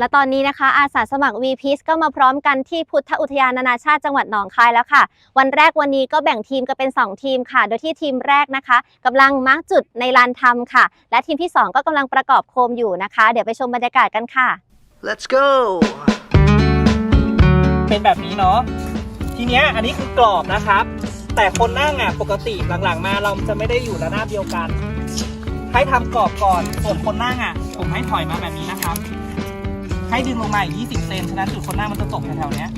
และตอนนี้นะคะ อาสาสมัคร v p ีก็มาพร้อมกันที่พุทธอุทยานนานาชาติจังหวัดหนองคายแล้วค่ะ วันแรกวันนี้ก็แบ่งทีมกันเป็น 2 ทีมค่ะ โดยที่ทีมแรกนะคะกำลังมาร์กจุดในลานทำค่ะ และทีมที่ 2 ก็กำลังประกอบโคมอยู่นะคะ เดี๋ยวไปชมบรรยากาศกันค่ะ Let's go เป็นแบบนี้เนาะทีเนี้ยอันนี้คือกรอบนะครับ แต่คนนั่งอะปกติหลังๆ มาเราจะไม่ได้อยู่ระนาบเดียวกัน ให้ทำกรอบก่อนส่วนคนนั่งอะ ผมให้ถอยมาแบบนี้นะครับ ให้ดึงลงมาอีก 20 เซน ฉะนั้นจุดคนหน้ามันจะตกแถวๆเนี้ย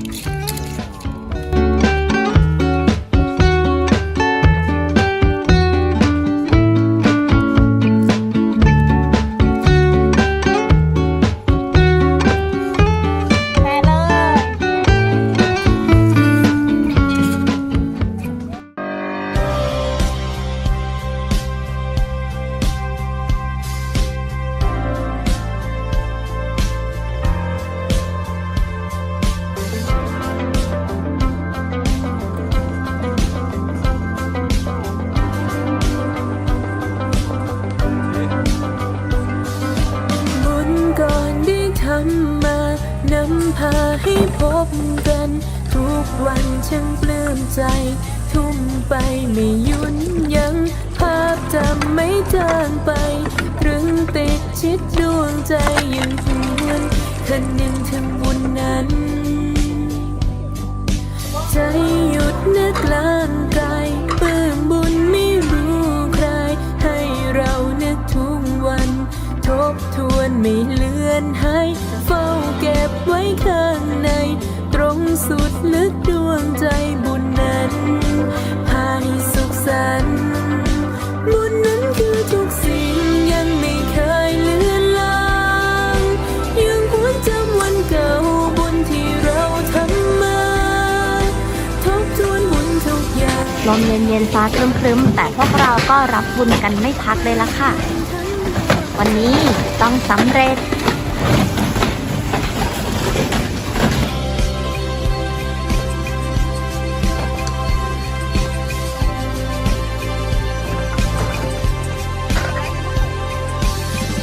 ำมานำพาให้พบกัน ทุกวันช่างปลื้มใจ ทุ่มไปไม่ยุนยัง ภาพจำไม่จางไปตรึงติดชิดดวงใจยังหวนคันหนึ่งถึงบุญนั้น ใจหยุดนึกลา วนไม่เลือนหายเฝ้าเก็บไว้ข้างใน ตรงสุดลึกดวงใจบุญนั้น พาให้สุขสันต์บุญนั้นคือทุกสิ่งยังไม่เคยเลือนลางยังหวนจำวันเก่าบุญที่เราทำมาทบทวนบุญทุกอย่าง ลมเย็นๆฟ้าครึ้มๆ แต่พวกเราก็รับบุญกันไม่พักเลยละค่ะ วันนี้ต้องสำเร็จ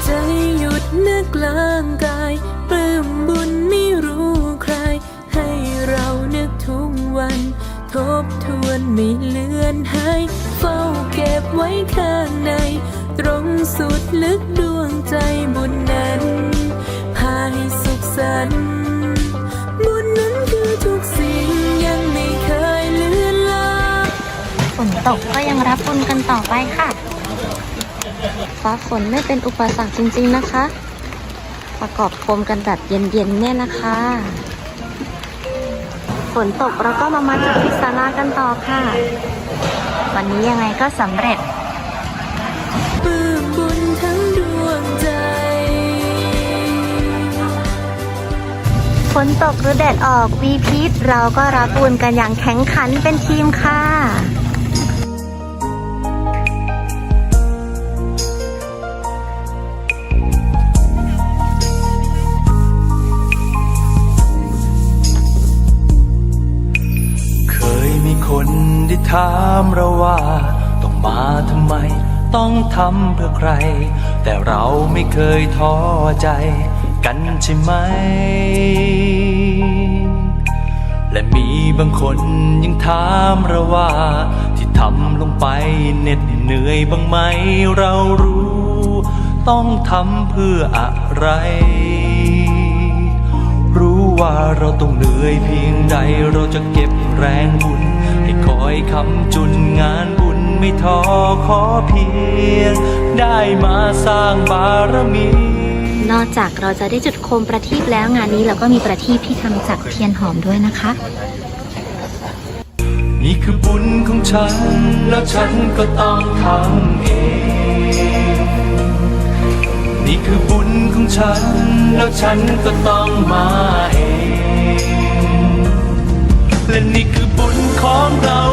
ใจหยุดนึกลางกายปลื้มบุญไม่รู้ใคร ให้เรานึกทุกวัน ทบทวนไม่เลือนหายเฝ้าเก็บไว้ข้างใน ตรงสุดลึกดวงใจบุญนั้น พาให้สุขสันต์บุญนั้นคือทุกสิ่งยังไม่เคยเลือนลางฝนตกก็ยังรับบุญกันต่อไปค่ะฟ้าฝนไม่เป็นอุปสรรคจริงๆนะคะ ประกอบโคมกันแบบเย็นๆเนี่ยนะคะฝนตกเราก็มามาจากที่ศาลากันต่อค่ะ วันนี้ยังไงก็สำเร็จ ทั้งดวงใจ ฝนตกหรือแดดออกวีพีทเราก็รับบุญกันอย่างแข็งขันเป็นทีมค่ะเคยมีคนได้ถามเราว่าต้องมาทำไม ต้องทำเพื่อใคร แต่เราไม่เคยท้อใจกันใช่ไหม และมีบางคนยังถามเราว่า ที่ทำลงไปเหน็ดเหนื่อยบ้างไหมเรารู้ ต้องทำเพื่ออะไร รู้ว่าเราต้องเหนื่อยเพียงใดเราจะเก็บแรงบุญให้คอยคำจุนงาน ไม่ท้อขอเพียง ได้มาสร้างบารมี นอกจากเราจะได้จุดโคมประทีปแล้วงานนี้เราก็มีประทีปที่ทำจากเทียนหอมด้วยนะคะ นี่คือบุญของฉัน แล้วฉันก็ต้องทำเอง นี่คือบุญของฉัน แล้วฉันก็ต้องมาเอง และนี่คือบุญของเรา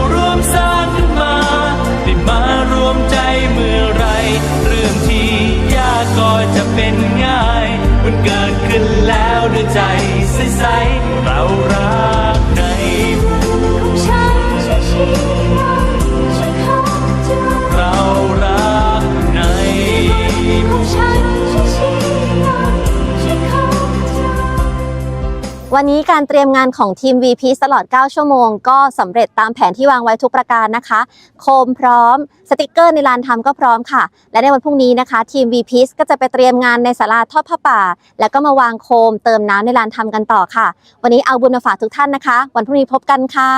วันนี้การเตรียมงานของทีม VP ตลอด 9 ชั่วโมง ก็สำเร็จตามแผนที่วางไว้ทุกประการนะคะ โคมพร้อม สติกเกอร์ในลานทำก็พร้อมค่ะ และในวันพรุ่งนี้นะคะ ทีม VP ก็จะไปเตรียมงานในศาลาทอดผ้าป่า แล้วก็มาวางโคมเติมน้ำในลานทำกันต่อค่ะ วันนี้เอาบุญมาฝากทุกท่านนะคะ วันพรุ่งนี้พบกันค่ะ